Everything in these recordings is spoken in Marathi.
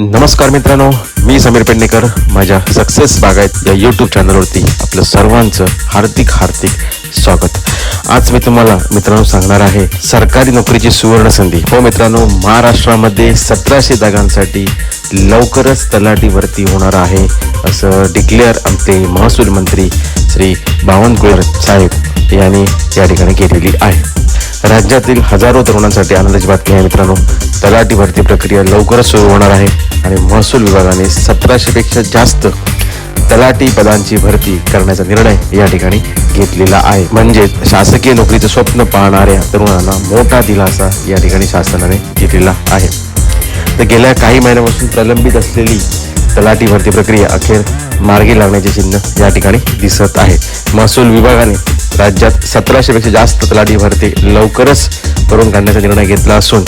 नमस्कार मित्रांनो मी समीर पेडणेकर. माझ्या सक्सेस बागायत या यूट्यूब चॅनलवरती आपलं सर्वांचं हार्दिक हार्दिक स्वागत. आज मी तुम्हाला मित्रांनो सांगणार आहे सरकारी नोकरीची सुवर्ण संधी. हो मित्रांनो महाराष्ट्रामध्ये सतराशे जागांसाठी लवकरच तलाटीवरती होणार आहे असं डिक्लेअर आमचे महसूल मंत्री श्री बावनकुळे साहेब यांनी या ठिकाणी केलेली आहे. राज्यातील हजारो तरुणांसाठी आनंदाची बातमी आहे मित्रांनो. तलाठी भरती प्रक्रिया लवकरच सुरू होणार आहे आणि महसूल विभागाने सतराशेपेक्षा जास्त तलाठी पदांची भरती करण्याचा निर्णय या ठिकाणी घेतलेला आहे. म्हणजेच शासकीय नोकरीचं स्वप्न पाहणाऱ्या तरुणांना मोठा दिलासा या ठिकाणी शासनाने घेतलेला आहे. तर गेल्या काही महिन्यापासून प्रलंबित असलेली तलाठी भरती प्रक्रिया अखेर मार्गी लागण्याचे चिन्ह या ठिकाणी दिसत आहे. महसूल विभागाने राज्यात सतराशेपेक्षा जास्त तलाठी भरती लवकरच करून काढण्याचा निर्णय घेतला असून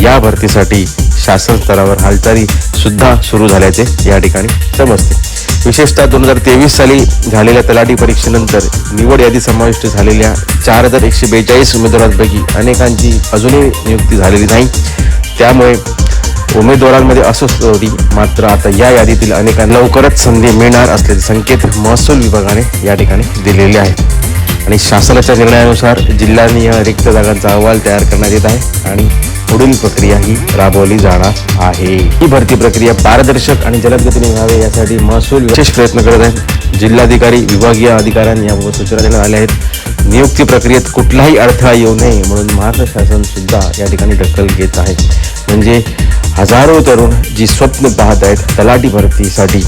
या भरतीसाठी शासन स्तरावर हालचाली सुद्धा सुरू झाल्याचे या ठिकाणी समजते. विशेषतः दोन हजार तेवीस साली झालेल्या तलाठी परीक्षेनंतर निवड यादी समाविष्ट झालेल्या चार हजार एकशे बेचाळीस उमेदवारांपैकी अनेकांची अजूनही नियुक्ती झालेली नाही. त्यामुळे उमेदवारांमध्ये अस्वस्थ होती मात्र आता या यादीतील अनेकांना लवकरच संधी मिळणार असल्याचे संकेत महसूल विभागाने या ठिकाणी दिलेले आहेत. आणि शासनाच्या निर्णयानुसार जिल्ह्यांनी या रिक्त जागांचा अहवाल तयार करण्यात येत आहे आणि पुढील प्रक्रिया ही राबवली जाणार आहे. ही भरती प्रक्रिया पारदर्शक आणि जलदगतीने व्हावे यासाठी महसूल विशेष प्रयत्न करत आहेत. जिल्हाधिकारी विभागीय अधिकाऱ्यांनी याबाबत सूचना देण्यात आल्या आहेत. नियुक्ती प्रक्रियेत कुठलाही अडथळा येऊ नये म्हणून महाराष्ट्र शासन सुद्धा या ठिकाणी दखल घेत आहे. म्हणजे हजारो तरुण जी स्वप्न पाहत आहेत तलाठी भरतीसाठी.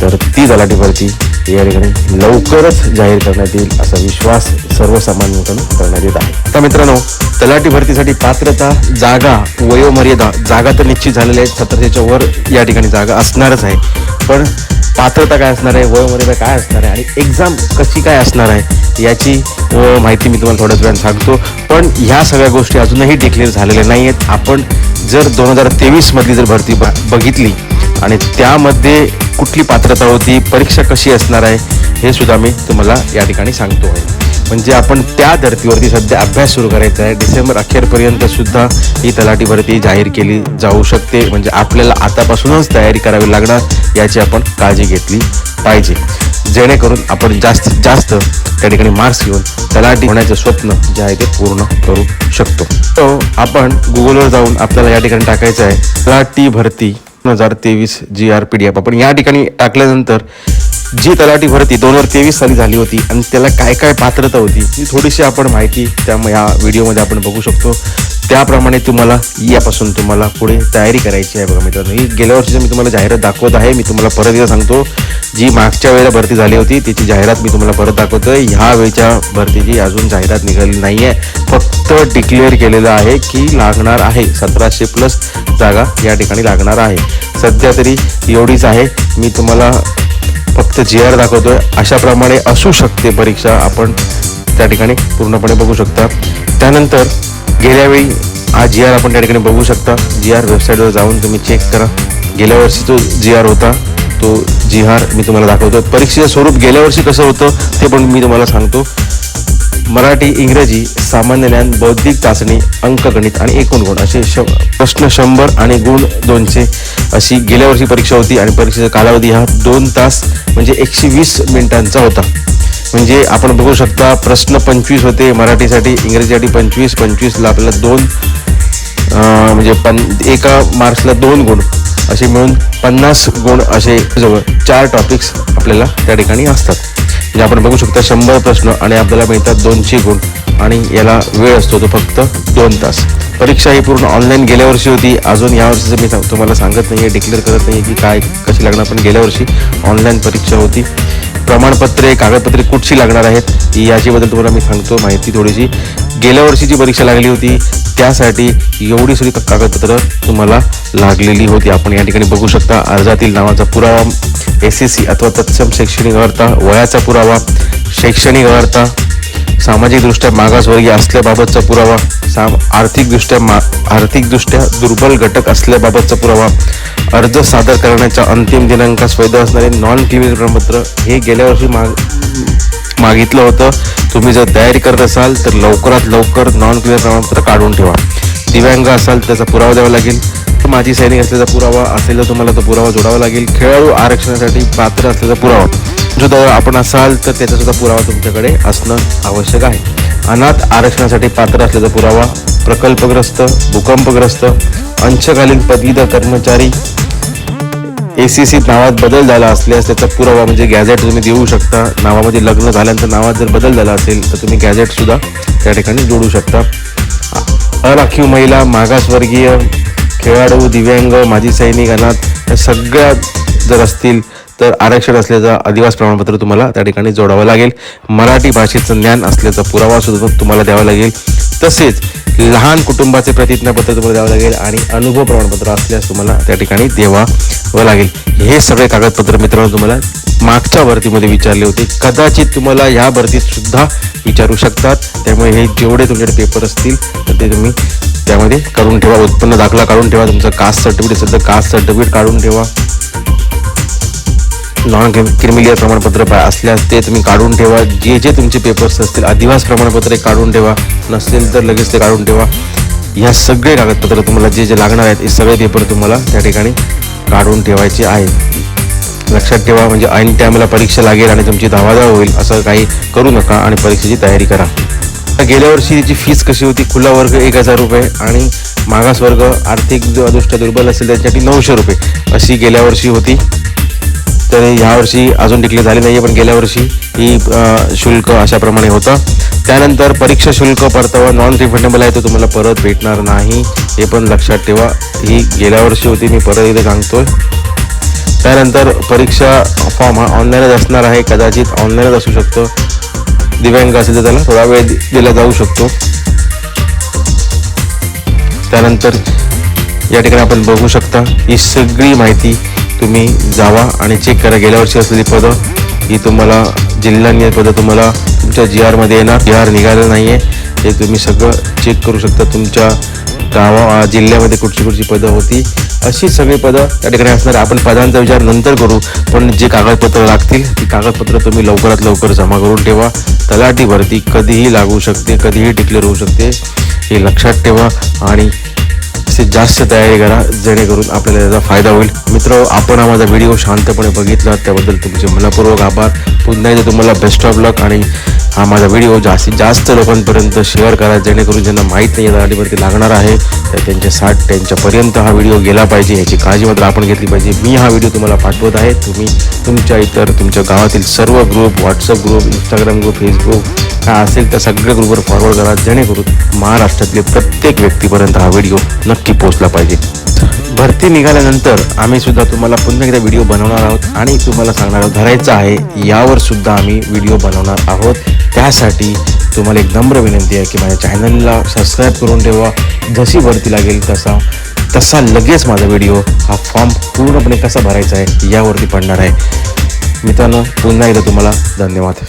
तर ती तलाठी भरती या ठिकाणी लवकरच जाहीर करण्यात येईल असा विश्वास सर्वसामान्यांकडून करण्यात येत आहे. तर मित्रांनो तलाठी भरतीसाठी पात्रता जागा वयोमर्यादा जागा तर निश्चित झालेल्या आहेत सतराशेच्या वर या ठिकाणी जागा असणारच आहे. पण पात्रता काय असणार आहे वयोमर्यादा काय असणार आहे आणि एक्झाम कशी काय असणार आहे याची माहिती मी तुम्हाला थोड्याच वेळानं सांगतो. पण ह्या सगळ्या गोष्टी अजूनही डिक्लेअर झालेल्या नाही आहेत आपण जर दोन हजार तेवीसमधली जर भरती ब- बघितली आणि त्यामध्ये कुठली पात्रता होती परीक्षा कशी असणार आहे हे सुद्धा मी तुम्हाला या ठिकाणी सांगतो आहे. म्हणजे आपण त्या धर्तीवरती सध्या अभ्यास सुरू करायचा आहे. डिसेंबर अखेरपर्यंत सुद्धा ही तलाठी भरती जाहीर केली जाऊ शकते. म्हणजे आपल्याला आतापासूनच तयारी करावी लागणार याची आपण काळजी घेतली पाहिजे. जेणेकरून आपण जास्तीत जास्त त्या ठिकाणी मार्क्स घेऊन तलाठी होण्याचं स्वप्न जे आहे ते पूर्ण करू शकतो. तो आपण गुगलवर जाऊन आपल्याला या ठिकाणी टाकायचं आहे. तलाठी भरती दोन हजार तेवीस G R P D F आपण या ठिकाणी टाकल्यानंतर जी तलाठी भरती दोन हजार तेवीस साली झाली होती आणि त्याला काय काय पात्रता होती ही थोडीशी आपण माहिती त्या या व्हिडिओमध्ये आपण बघू शकतो. त्याप्रमाणे तुम्हाला यापासून तुम्हाला पुढे तयारी करायची आहे बघा मित्रांनो. ही गेल्या वर्षीचं मी तुम्हाला जाहिरात दाखवत आहे मी तुम्हाला परत एकदा सांगतो. जी मागच्या वेळेला भरती झाली होती त्याची जाहिरात मी तुम्हाला परत दाखवतोय. ह्या वेळच्या भरतीची अजून जाहिरात निघाली नाही आहे फक्त डिक्लेअर केलेलं आहे की लागणार आहे. सतराशे प्लस जागा या ठिकाणी लागणार आहे. सध्या तरी एवढीच आहे. मी तुम्हाला फक्त जी आर दाखवतोय. अशाप्रमाणे असू शकते परीक्षा. आपण त्या ठिकाणी पूर्णपणे बघू शकता. त्यानंतर गेल्या वेळी हा जी आर आपण त्या ठिकाणी बघू शकता. जी आर वेबसाईटवर जाऊन तुम्ही चेक करा. गेल्या वर्षी जो जी आर होता. तो जी आर मी तुम्हाला दाखवतो परीक्षेचं स्वरूप गेल्या वर्षी कसं होतं ते पण मी तुम्हाला सांगतो. मराठी इंग्रजी सामान्य ज्ञान बौद्धिक चाचणी अंकगणित आणि एकूण गुण असे श प्रश्न शंभर आणि गुण दोनशे अशी गेल्या वर्षी परीक्षा होती आणि परीक्षेचा कालावधी हा दोन तास म्हणजे एकशे वीस मिनिटांचा होता. म्हणजे आपण बघू शकता प्रश्न पंचवीस होते मराठीसाठी इंग्रजीसाठी पंचवीस पंचवीसला आपल्याला दोन म्हणजे पन एका मार्क्सला दोन गुण असे मिळून पन्नास गुण असे जवळ चार टॉपिक्स आपल्याला त्या ठिकाणी असतात. जे आपण बघू शकता शंभर प्रश्न आणि आपल्याला मिळतात दोनशे गुण. आणि याला वेळ असतो तो फक्त दोन तास. परीक्षा ही पूर्ण ऑनलाईन गेल्या वर्षी होती. अजून या वर्षीचं मी सांग- तुम्हाला सांगत नाही आहे डिक्लेअर करत नाही की काय कशी लागणार पण गेल्या वर्षी ऑनलाईन परीक्षा होती. प्रमाणपत्रे कागदपत्रे कुठची लागणार आहेत याच्याबद्दल तुम्हाला मी सांगतो. माहिती थोडीशी. गेल्या वर्षी जी परीक्षा लागली होती त्यासाठी एवढी सगळी कागदपत्र तुम्हाला लागलेली होती. आपण या ठिकाणी बघू शकता अर्जातील नावाचा पुरावा एस एस सी अथवा तत्सम शैक्षणिक अर्हता वयाचा पुरावा शैक्षणिक अर्हता सामाजिकदृष्ट्या मागासवर्गीय असल्याबाबतचा पुरावा साम आर्थिकदृष्ट्या मा आर्थिकदृष्ट्या दुर्बल घटक असल्याबाबतचा पुरावा अर्ज सादर करण्याच्या अंतिम दिनांकास वैध असणारे नॉन क्लिअर प्रमाणपत्र हे गेल्या वर्षी माग मागितलं होतं. तुम्ही जर तयारी करत असाल तर लवकरात लवकर नॉन क्लिअर प्रमाणपत्र काढून ठेवा. दिव्यांग असाल त्याचा पुरावा द्यावा लागेल. माजी सैनिक असल्याचा पुरावा असेल तर तुम्हाला तो पुरावा जोडावा लागेल. खेळाडू आरक्षणासाठी पात्र असल्याचा पुरावा. जो आपण असाल तर त्याचासुद्धा पुरावा तुमच्याकडे असणं आवश्यक आहे. अनाथ आरक्षणासाठी पात्र असल्याचा पुरावा प्रकल्पग्रस्त भूकंपग्रस्त अंशकालीन पदवीधर कर्मचारी ए सी सी नावात बदल झाला असल्यास त्याचा पुरावा म्हणजे गॅझेट तुम्ही देऊ शकता. नावामध्ये लग्न झाल्यानंतर नावात जर बदल झाला असेल तर तुम्ही गॅझेटसुद्धा त्या ठिकाणी जोडू शकता. अराखीव महिला मागासवर्गीय खेळाडू दिव्यांग माजी सैनिक अनाथ या सगळ्या जर असतील तर आरक्षण असल्याचं अधिवास प्रमाणपत्र तुम्हाला त्या ठिकाणी जोडावं लागेल. मराठी भाषेचं ज्ञान असल्याचा पुरावा सुद्धा तुम्हाला द्यावा लागेल. तसेच लहान कुटुंबाचे प्रतिज्ञापत्र तुम्हाला द्यावं लागेल आणि अनुभव प्रमाणपत्र असल्यास तुम्हाला त्या ठिकाणी द्यावं लागेल. हे सगळे कागदपत्र मित्रांनो तुम्हाला मागच्या भरतीमध्ये विचारले होते. कदाचित तुम्हाला ह्या भरतीतसुद्धा विचारू शकतात. त्यामुळे हे जेवढे तुमच्याकडे पेपर असतील तर ते तुम्ही त्यामध्ये करून ठेवा. उत्पन्न दाखला काढून ठेवा. तुमचं कास्ट सर्टिफिकेट असेल तर कास्ट सर्टिफिकेट काढून ठेवा. नॉन क्रिमिलियर प्रमाणपत्र असल्यास ते तुम्ही काढून ठेवा. जे जे तुमचे पेपर्स असतील अधिवास प्रमाणपत्र काढून ठेवा. नसेल तर लगेच ते काढून ठेवा. ह्या सगळे कागदपत्र तुम्हाला जे जे लागणार आहेत हे सगळे पेपर तुम्हाला त्या ठिकाणी काढून ठेवायचे आहे लक्षात ठेवा म्हणजे ऐन टायमाला परीक्षा लागेल आणि तुमची धावाधाव होईल असं काही करू नका आणि परीक्षेची तयारी करा. गेल्या वर्षी तिची फीस कशी होती? खुला वर्ग एक हजार रुपये आणि मागास वर्ग आर्थिक दृष्ट्या दुर्बल असेल त्यांच्यासाठी नऊशे रुपये अशी गेल्या वर्षी होती. तर ह्यावर्षी अजून डिक्लेअर झाली नाही आहे पण गेल्या वर्षी ही शुल्क अशाप्रमाणे होतं. त्यानंतर परीक्षा शुल्क परतावा नॉन रिफंडेबल आहे तो तुम्हाला परत भेटणार नाही. हे पण लक्षात ठेवा. ही गेल्या वर्षी होती मी परत इथे सांगतो. त्यानंतर परीक्षा फॉर्म हा ऑनलाईनच असणार आहे कदाचित ऑनलाईनच असू शकतो. दिव्यांग असेल तर त्याला थोडा वेळ दिला जाऊ शकतो. त्यानंतर या ठिकाणी आपण बघू शकता ही सगळी माहिती तुम्ही जावा आणि चेक करा. गेल्या वर्षी असलेली पदं ही तुम्हाला जिल्हा पदं तुम्हाला तुमच्या जी आरमध्ये येणार. जी आर निघालं नाही आहे हे तुम्ही सगळं चेक करू शकता. तुमच्या गावा जिल्ह्यामध्ये कुठची कुठची पदं होती. अशी सगळी पदं त्या ठिकाणी असणार. आपण पदांचा विचार नंतर करू. पण जे कागदपत्र लागतील ती कागदपत्र तुम्ही लवकरात लवकर जमा करून ठेवा. तलाठी भरती कधीही लागू शकते कधीही डिक्लेअर होऊ शकते. हे लक्षात ठेवा आणि जास्तीत जास्त तयारी करा जेणेकरून आपल्याला त्याचा फायदा होईल. मित्र आपण हा माझा व्हिडिओ शांतपणे बघितला त्याबद्दल तुमचे मनपूर्वक आभार. पुन्हा एकदा तुम्हाला बेस्ट ऑफ लक आणि हा माझा व्हिडिओ जास्तीत जास्त लोकांपर्यंत शेअर करा जेणेकरून ज्यांना माहीत नाही या गाडीवरती लागणार आहे तर त्यांच्यासाठी त्यांच्यापर्यंत हा व्हिडिओ गेला पाहिजे याची काळजी मात्र आपण घेतली पाहिजे. मी हा व्हिडिओ तुम्हाला पाठवत आहे तुम्ही तुमच्या इतर तुमच्या गावातील सर्व group WhatsApp group Instagram group Facebook काय असेल त्या सगळ्या ग्रुपवर फॉरवर्ड करा जेणेकरून महाराष्ट्रातले प्रत्येक व्यक्तीपर्यंत हा व्हिडिओ नक्की पोहोचला पाहिजे. भरती निघाल्यानंतर आम्ही सुद्धा तुम्हाला पुन्हा एकदा व्हिडिओ बनवणार आहोत आणि तुम्हाला सांगणार आहोत धरायचं आहे यावर सुद्धा आम्ही व्हिडिओ बनवणार आहोत. त्यासाठी तुम्हाला एक नम्र विनंती आहे की माझ्या चॅनलला सबस्क्राईब करून ठेवा. जशी भरती लागेल तसा तसा लगेच माझा व्हिडिओ हा फॉर्म पूर्णपणे कसा भरायचा आहे यावरती पडणार आहे. मित्रांनो पुन्हा एकदा तुम्हाला धन्यवाद.